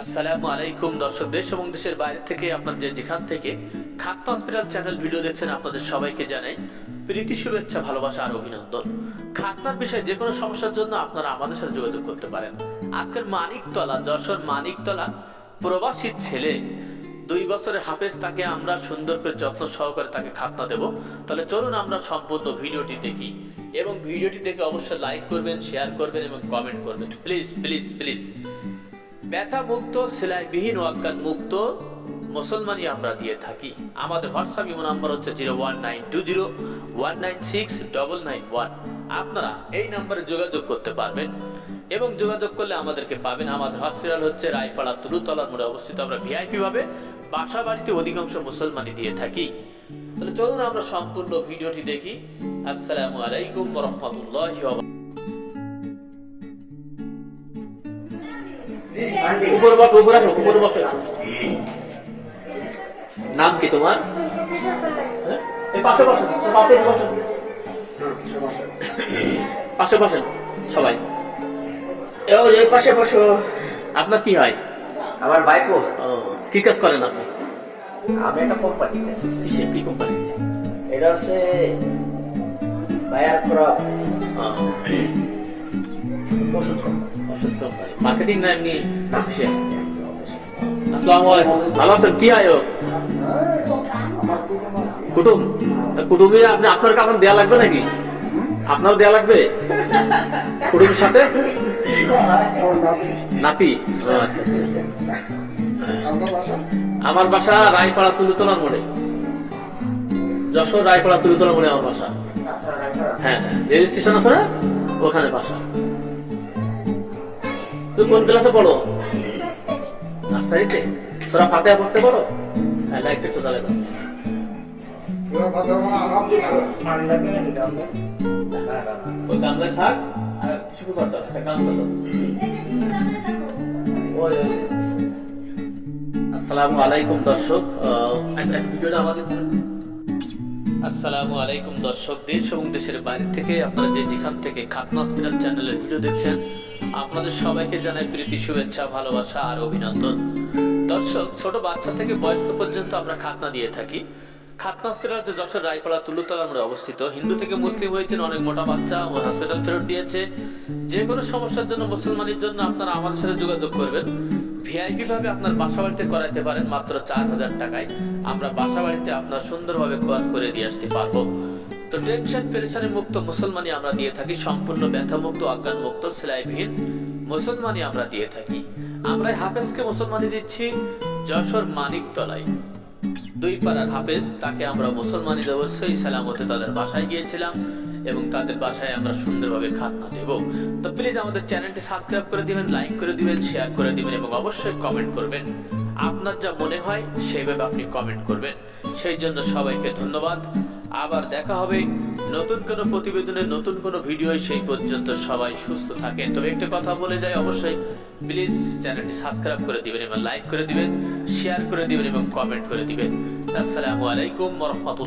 আসসালামু আলাইকুম দর্শক, দেশ এবং দেশের বাইরে থেকে আপনার যে যেখান থেকে হসপিটাল চ্যানেল ভিডিও দেখছেন, আপনাদের সবাইকে জানাই প্রীতি, শুভেচ্ছা, ভালোবাসা আর অভিনন্দন। খাতনার বিষয়ে যে কোনো সমস্যার জন্য আপনারা আমাদের সাথে যোগাযোগ করতে পারেন। আজকের মানিকতলা, যশোর মানিকতলা প্রবাসী ছেলে দুই বছরের হাফেজ, তাকে আমরা সুন্দর করে যত্ন সহকারে তাকে খাতনা দেব। তাহলে চলুন আমরা সম্পূর্ণ ভিডিওটি দেখি এবং ভিডিওটি দেখে অবশ্যই লাইক করবেন শেয়ার করবেন এবং কমেন্ট করবেন। প্লিজ প্লিজ প্লিজ ব্যথা মুক্ত সেলাইবিহীন ওয়াক্কাত মুক্ত মুসলমানই আমরা দিয়ে থাকি। আমাদের হোয়াটসঅ্যাপ ইমো নাম্বার হচ্ছে zero one nine two zero one nine six double nine one. আপনারা এই নাম্বারে যোগাযোগ করতে পারবেন এবং যোগাযোগ করলে আমাদেরকে পাবেন। আমাদের হসপিটাল হচ্ছে রায়পাড়া তুলুতলার মোড়ে অবস্থিত। আমরা ভিআইপি ভাবে বাসা বাড়িতে অধিকাংশ মুসলমানই দিয়ে থাকি। তাহলে চলুন আমরা সম্পূর্ণ ভিডিওটি দেখি। আসসালামু আলাইকুম রহমতুল্লাহ উপরে বসো উপরে আসো উপরে বসো নাম কি তোমার? হ্যাঁ? এই পাশে বসো পাশে বসো। পাশে বসেন সবাই। এই পাশে বসো। আপনার কি হয়? আমার বাইপো ও, কি কাজ করেন আপনি? আমি একটা কোম্পানি কি কোম্পানি এটা হচ্ছে বায়ার ক্রস মার্কেটিং না এমনি ভালো আছেন? কি কুটুম? আপনি আপনার কামান দেয়া লাগবে নাকি? আপনার দেয়া লাগবে? কুটুমের সাথে? নাতি? আচ্ছা, আচ্ছা, আচ্ছা। আমার বাসা রায়পাড়া তুলুতলার মোড়ে। যশোর রায়পাড়া তুলুতলার মোড়ে আমার বাসা। হ্যাঁ হ্যাঁ। রেল স্টেশন আছে ওখানে বাসা। তুমি কোন ক্লাসে পড়ো? নার্সারিতে? সোরা ফাতেহা পড়তে পারো? হ্যাঁ লাইটটা একটু জ্বালে দাও ওই কামরায় থাক আর শুরু করতে হবে একটা কাম চলো আসসালামু আলাইকুম দর্শক। আহ, আচ্ছা, ভিডিওটা আমাদের আসসালামু আলাইকুম দর্শক দেশ এবং দেশের বাইরে থেকে আপনারা যে যেখান থেকে খাতনা হসপিটাল চ্যানেলের ভিডিও দেখছেন আপনাদের সবাইকে জানাই প্রীতি, শুভেচ্ছা, ভালোবাসা আর অভিনন্দন। দর্শক, ছোট বাচ্চা থেকে বয়স্ক পর্যন্ত আমরা খাতনা দিয়ে থাকি। খাতনা হসপিটাল যশোর তুলুতলার মোড়ে অবস্থিত। হিন্দু থেকে মুসলিম হয়েছেন অনেক মোটা বাচ্চা ও হসপিটাল ফেরত দিয়েছে। যে কোনো সমস্যার জন্য মুসলমানের জন্য আপনারা আমাদের সাথে যোগাযোগ করবেন। ভিআইপি ভাবে আপনার বাসা বাড়িতে করাইতে পারেন মাত্র চার হাজার টাকায়। আমরা বাসা বাড়িতে আপনার সুন্দরভাবে কোয়াজ করে দিয়ে আসতে পারব। টেনশন মুক্ত আমরা দিয়ে থাকি, সম্পূর্ণ অজ্ঞান মুক্ত আমরা দিয়ে থাকি। আমরা হাফেজকে মুসলমানি দিচ্ছি যশোর মানিকতলায়। দুই পাড়ার হাফেজ, তাকে আমরা মুসলমানি দেবো, সেই সালামতে তাদের বাসায় গিয়েছিলাম এবং তাদের বাসায় আমরা সুন্দরভাবে খাতনা দেব। তো প্লিজ আমাদের চ্যানেলটি সাবস্ক্রাইব করে দিবেন লাইক করে দিবেন শেয়ার করে দিবেন এবং অবশ্যই কমেন্ট করবেন। আপনার যা মনে হয়, সেইভাবে আপনি কমেন্ট করবেন। সেই জন্য সবাইকে ধন্যবাদ। আবার দেখা হবে। নতুন কোনো প্রতিবেদনে নতুন কোনো ভিডিও সেই পর্যন্ত সবাই সুস্থ থাকে তবে একটা কথা বলে যাই, অবশ্যই প্লিজ চ্যানেলটি সাবস্ক্রাইব করে দিবেন এবং লাইক করে দিবেন শেয়ার করে দিবেন এবং কমেন্ট করে দিবেন। আসসালামু আলাইকুম রহমতুল্লাহ।